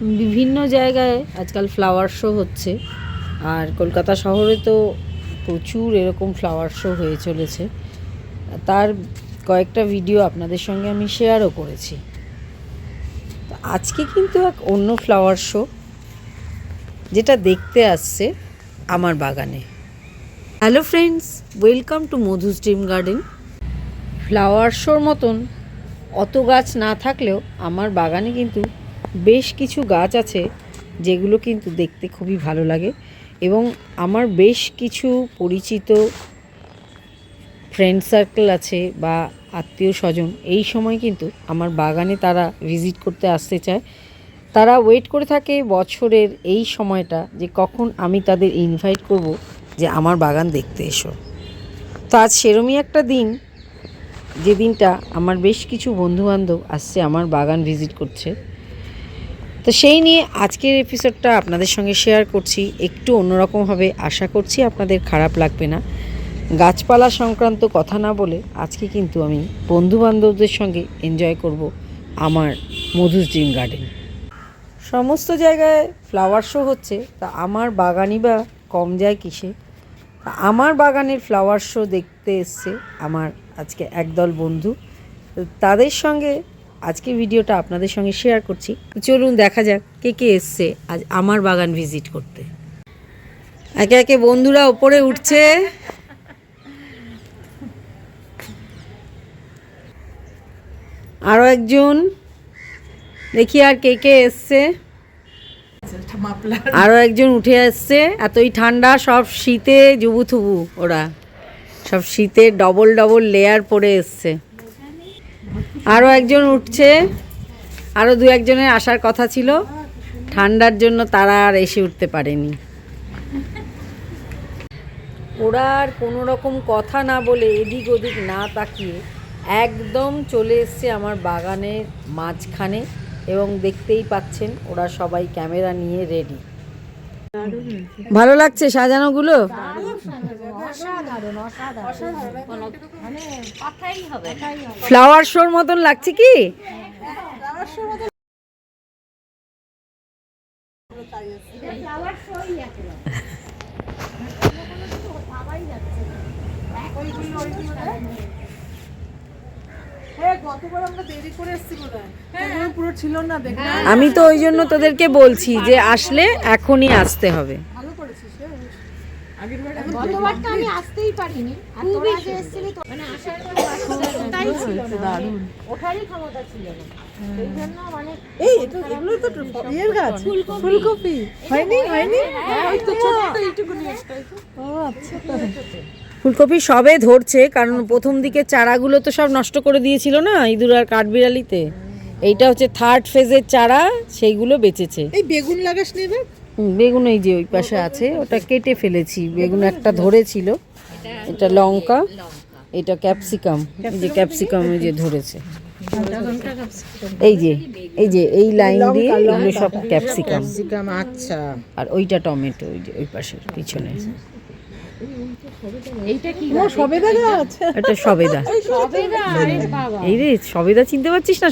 বিভিন্ন জায়গায় আজকাল ফ্লাওয়ার শো হচ্ছে। আর কলকাতা শহরে তো প্রচুর এরকম ফ্লাওয়ার শো হয়ে চলেছে। তার কয়েকটা ভিডিও আপনাদের সঙ্গে আমি শেয়ারও করেছি। আজকে কিন্তু এক অন্য ফ্লাওয়ার শো যেটা দেখতে আসছে আমার বাগানে। Hello friends welcome to Madhu's dream garden flower শোর মতন অত গাছ না থাকলেও আমার বাগানে কিন্তু বেশ কিছু গাছ আছে যেগুলো কিন্তু দেখতে খুবই ভালো লাগে এবং আমার বেশ কিছু পরিচিত ফ্রেন্ড সার্কেল আছে বা আত্মীয় স্বজন, এই সময় কিন্তু আমার বাগানে তারা ভিজিট করতে আসতে চায়। তারা ওয়েট করে থাকে বছরের এই সময়টা যে কখন আমি তাদের ইনভাইট করব যে আমার বাগান দেখতে এসো। তো আজ সেরমই একটা দিন যে দিনটা আমার বেশ কিছু বন্ধুবান্ধব আসছে আমার বাগান ভিজিট করছে। তো সেই নিয়ে আজকের এপিসোডটা আপনাদের সঙ্গে শেয়ার করছি। একটু অন্যরকমভাবে আশা করছি আপনাদের খারাপ লাগবে না। গাছপালা সংক্রান্ত কথা না বলে আজকে কিন্তু আমি বন্ধুবান্ধবদের সঙ্গে এনজয় করব আমার মধুস ড্রিম গার্ডেন সমস্ত জায়গায় ফ্লাওয়ার শো হচ্ছে, তা আমার বাগানই বা কম যায় কিসে? তা আমার বাগানের ফ্লাওয়ার শো দেখতে এসছে আমার আজকে একদল বন্ধু। তাদের সঙ্গে আজকে ভিডিওটা আপনাদের সঙ্গে শেয়ার করছি। চলুন দেখা যাক কে কে এসছে আজ আমার বাগান ভিজিট করতে। একে একে বন্ধুরা ওপরে উঠছে। আরও একজন। দেখি আর কে কে এসছে। আরও একজন উঠে আসছে। এতই ঠান্ডা, সব শীতে জুবু থুবু ওরা। সব শীতে ডবল ডবল লেয়ার পরে এসছে। আরও একজন উঠছে। আরও দু একজনের আসার কথা ছিল। ঠান্ডার জন্য তারা আর এসে উঠতে পারেনি। ওরা আর কোনো রকম কথা না বলে এদিক ওদিক না তাকিয়ে একদম চলে এসছে আমার বাগানের মাঝখানে এবং দেখতেই পাচ্ছেন ওরা সবাই ক্যামেরা নিয়ে রেডি ভালো লাগছে সাজানোগুলো? ফ্লাওয়ার শোর মতন লাগছে কি? আমি তো ওই জন্য তোদেরকে বলছি যে আসলে এখনই আসতে হবে। গতবারটা আমি আসতেই পারিনি। আর তোরা যে এসেছিলি মানে আসার কোনো ছিল না ওঠারই ক্ষমতা ছিল না। সেই জন্য মানে এই এটা এগুলো তো ইয়ের গাছ। ফুলকপি। হয়নি হয়নি? হ্যাঁ ও আচ্ছা ফুলকপি সবে ধরছে কারণ প্রথম দিকে চারাগুলো তো সব নষ্ট করে দিয়েছিল না ইঁদুর আর কাঠবিড়ালিতে। এইটা হচ্ছে থার্ড ফেজের চারা সেইগুলো বেঁচেছে। এই বেগুন লাগাস নি এবার? হুম, বেগুন এই যে ওই পাশে আছে ওটা কেটে ফেলেছি। বেগুন একটা ধরেছিল। এটা লঙ্কা এটা ক্যাপসিকাম। এই যে ক্যাপসিকাম? এই যে ধরেছে। এই যে এই যে এই লাইন দিয়ে এগুলো সব ক্যাপসিকাম আচ্ছা। আর ওইটা টমেটো ওই যে ওই পাশের পিছনে। সবেদা গাছ এটা সবেদা। সবেদা। আরে বাবা। এই রে সবেদা চিনতে পারছিস না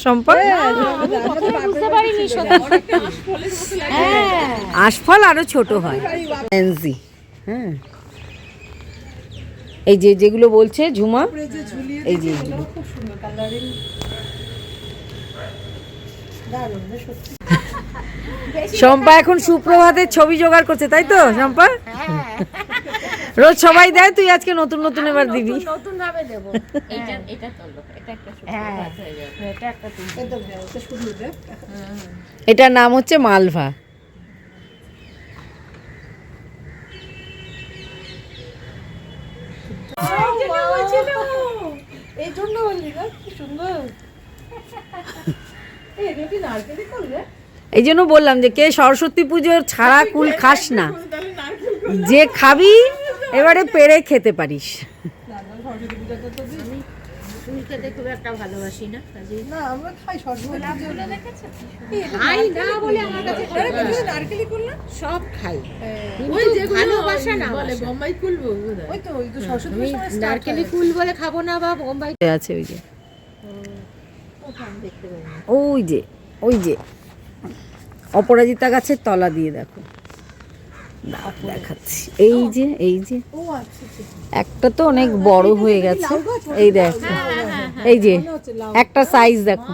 পারিনি হ্যাঁ। আশফল আরও ছোট হয়। হ্যাঁ। এই যে যেগুলো বলছে ঝুমা। এই যে শম্পা এখন সুপ্রভাতের ছবি জোগাড় করছে তাই তো শম্পা? রোজ সবাই দেয় তুই আজকে নতুন নতুন এবার দিবি। নতুন ভাবে দেবো এটা এটা তোলো এটা একটা সুপ্রভাত হয়ে। যাবে এটা একটা তুলো এটার নাম হচ্ছে মালভা। এই জন্য বললি না কি সুন্দর। এই এটা কি নারকেলি করলে এই জন্য বললাম যে কে সরস্বতী পুজোর ছাড়া কুল খাস না। যে খাবি এবারে পেরে খেতে পারিস। সরস্বতী পূজাটা তো দিই ফুল খেতে খুব একটা ভালোবাসি না না আমরা খাই খাই না বলে আমার কাছে আরে বন্ধু নারকেলি সব খাই। ওই কিন্তু ভালোবাসা না বলে বোম্বাই কুলবো ওই তো ওই তো সরস্বতী আমি পুজোর সময় start নারকেলি। বলে খাব না বা বোম্বাই আছে ওই যে। ওই যে ওই যে। অপরাজিতা গাছের তলা দিয়ে দেখো। দেখাচ্ছি। এই যে এই যে। ও একটা তো অনেক বড় হয়ে গেছে। এই দেখো। এই যে একটা সাইজ দেখো।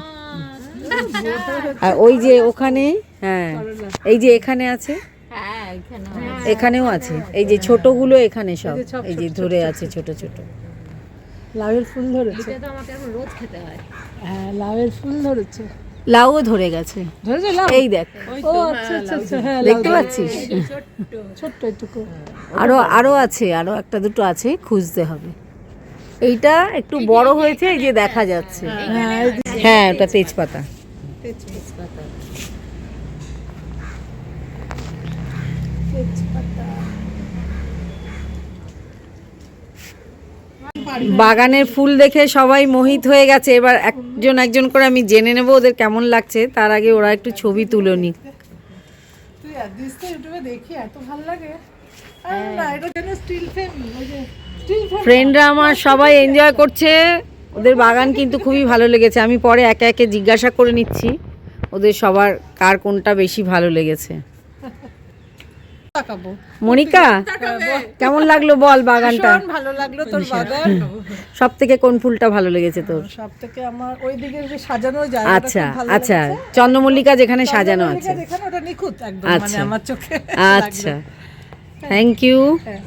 আর ওই যে ওখানে হ্যাঁ এই যে এখানে আছে? হ্যাঁ এখানেও আছে। এই যে ছোটগুলো এখানে সব। এই যে ধরে আছে ছোট ছোট। লাউয়ের ফুল ধরেছে। এটা তো আমাকে এখন রোজ খেতে হয়। হ্যাঁ লাউয়ের ফুল ধরেছে। লাউও ধরে গেছে। এই দেখ। ও আচ্ছা আচ্ছা আচ্ছা হ্যাঁ দেখতে পাচ্ছিস? ছোট্ট। একটুকু। আরও আরও আছে আরও একটা দুটো আছে খুঁজতে হবে। এইটা একটু বড় হয়েছে এই যে দেখা যাচ্ছে। হ্যাঁ হ্যাঁ ওটা তেজপাতা। তেজপাতা। বাগানের ফুল দেখে সবাই মোহিত হয়ে গেছে। এবার একজন একজন করে আমি জেনে নেব ওদের কেমন লাগছে। তার আগে ওরা একটু ছবি তুলে নিক। তুই দিস তো ইউটিউবে দেখি এত ভালো লাগে। আর না এটা যেন স্টিল ফ্রেম ওই যে স্টিল ফ্রেম ফ্রেন্ডরা আমার সবাই এনজয় করছে। ওদের বাগান কিন্তু খুবই ভালো লেগেছে। আমি পরে একে একে জিজ্ঞাসা করে নিচ্ছি ওদের সবার কার কোনটা বেশি ভালো লেগেছে। মনিকা কেমন লাগল বল বাগানটা? ভালো লাগল তোর বাগান। সব থেকে কোন ফুলটা ভালো লেগেছে তোর? সব থেকে আমার ওই দিকে যে সাজানো জায়গাটা আচ্ছা আচ্ছা। চন্দ্রমল্লিকা যেখানে সাজানো আছে। যেখানে ওটা নিখুঁত একদম মানে আচ্ছা। আমার চোখে আচ্ছা। থ্যাংক ইউ হ্যাঁ।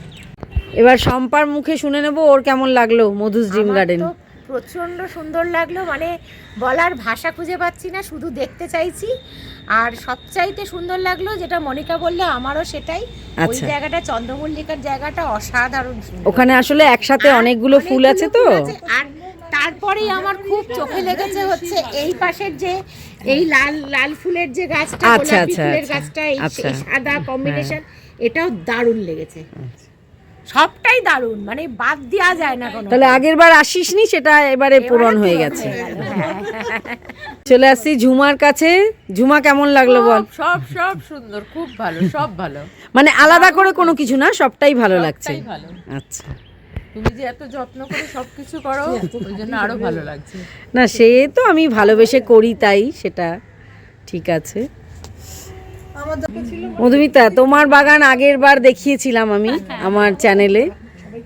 এবার শম্পার মুখে শুনে নেব ওর কেমন লাগল মধুস ড্রিম গার্ডেন? তো প্রচণ্ড সুন্দর লাগল মানে বলার ভাষা খুঁজে পাচ্ছি না শুধু দেখতে চাইছি। আর সবচাইতে সুন্দর লাগল যেটা মনিকা বললে আমারও সেটাই। ওই আচ্ছা। জায়গাটা চন্দ্রমল্লিকার জায়গাটা অসাধারণ ওখানে আসলে একসাথে অনেকগুলো ফুল আছে তো? আর তারপরেই আমার খুব চোখে লেগেছে হচ্ছে এই পাশের যে এই লাল লাল ফুলের যে গাছটা আচ্ছা, গোলাপি আচ্ছা, ফুলের গাছটা। এই সাদা কম্বিনেশন এটাও দারুণ লেগেছে। সবটাই দারুণ মানে বাদ দেওয়া যায় না কোনো। তাহলে আগের বার আসিসনি সেটা এবারে পূরণ হয়ে গেছে। চলে আসছি ঝুমার কাছে। ঝুমা কেমন লাগল বল? সব সব সুন্দর খুব ভালো সব ভালো। মানে আলাদা করে কোনো কিছু না সবটাই ভালো লাগছে। আচ্ছা। তুমি যে এত যত্ন করে সবকিছু করো ওই জন্য আরও ভালো লাগছে। না সে তো আমি ভালোবেসে করি তাই সেটা ঠিক আছে। মধুমিতা তোমার বাগান আগের বার দেখিয়েছিলাম আমি আমার চ্যানেলে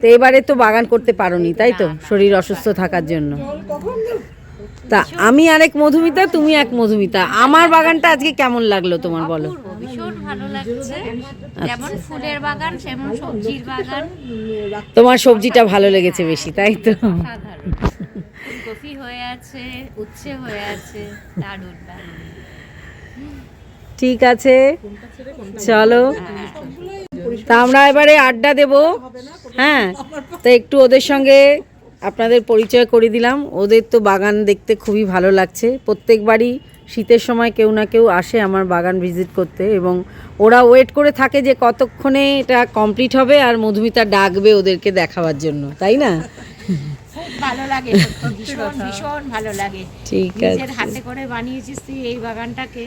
তো এবারে তো বাগান করতে পারোনি তাই তো? শরীর অসুস্থ থাকার জন্য। তা আমি আরেক মধুমিতা তুমি এক মধুমিতা। আমার বাগানটা আজকে কেমন লাগল তোমার বলো? ভীষণ ভালো লাগছে। যেমন ফুলের বাগান সেমন সবজির বাগান। তোমার সবজিটা ভালো লেগেছে বেশি তাই তো? ফুলকপি হয়ে আছে উচ্ছে হয়ে আছে দারুণ দারুণ। ঠিক আছে। চলো। তা আমরা এবারে আড্ডা দেব। হ্যাঁ তো একটু ওদের সঙ্গে আপনাদের পরিচয় করে দিলাম। ওদের তো বাগান দেখতে খুবই ভালো লাগছে। প্রত্যেকবারই শীতের সময় কেউ না কেউ আসে আমার বাগান ভিজিট করতে এবং ওরা ওয়েট করে থাকে যে কতক্ষণে এটা কমপ্লিট হবে আর মধুমিতা ডাকবে ওদেরকে দেখাবার জন্য তাই না? ভালো লাগে ভীষণ ভীষণ ভালো লাগে। ঠিক আছে। হাতে করে বানিয়েছিস তুই এই বাগানটাকে।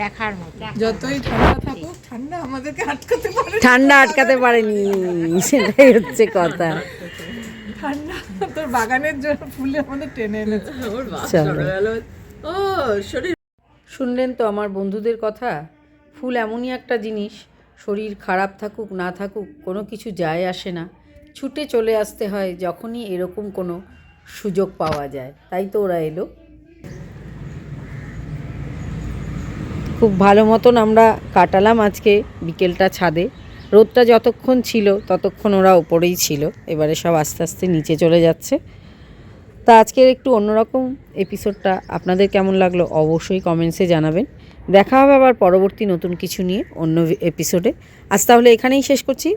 দেখার মতো। যতই ঠান্ডা থাকুক ঠান্ডা আমাদেরকে আটকাতে পারে। ঠান্ডা আটকাতে পারেনি সেটাই হচ্ছে কথা। ঠান্ডা তোর বাগানের জন্য ফুলে আমাদের টেনে এনেছে। ও শরীর শুনলেন তো আমার বন্ধুদের কথা? ফুল এমনই একটা জিনিস শরীর খারাপ থাকুক না থাকুক কোনো কিছু যায় আসে না। ছুটে চলে আসতে হয় যখনই এরকম কোনো সুযোগ পাওয়া যায়। তাই তো ওরা এলো। খুব ভালো মতন আমরা কাটালাম আজকে বিকেলটা ছাদে। রোদটা যতক্ষণ ছিল ততক্ষণ ওরা ওপরেই ছিল। এবারে সব আস্তে আস্তে নিচে চলে যাচ্ছে। তা আজকের একটু অন্যরকম এপিসোডটা আপনাদের কেমন লাগল অবশ্যই কমেন্টসে জানাবেন। দেখা হবে আবার পরবর্তী নতুন কিছু নিয়ে অন্য এপিসোডে। আজ তাহলে এখানেই শেষ করছি।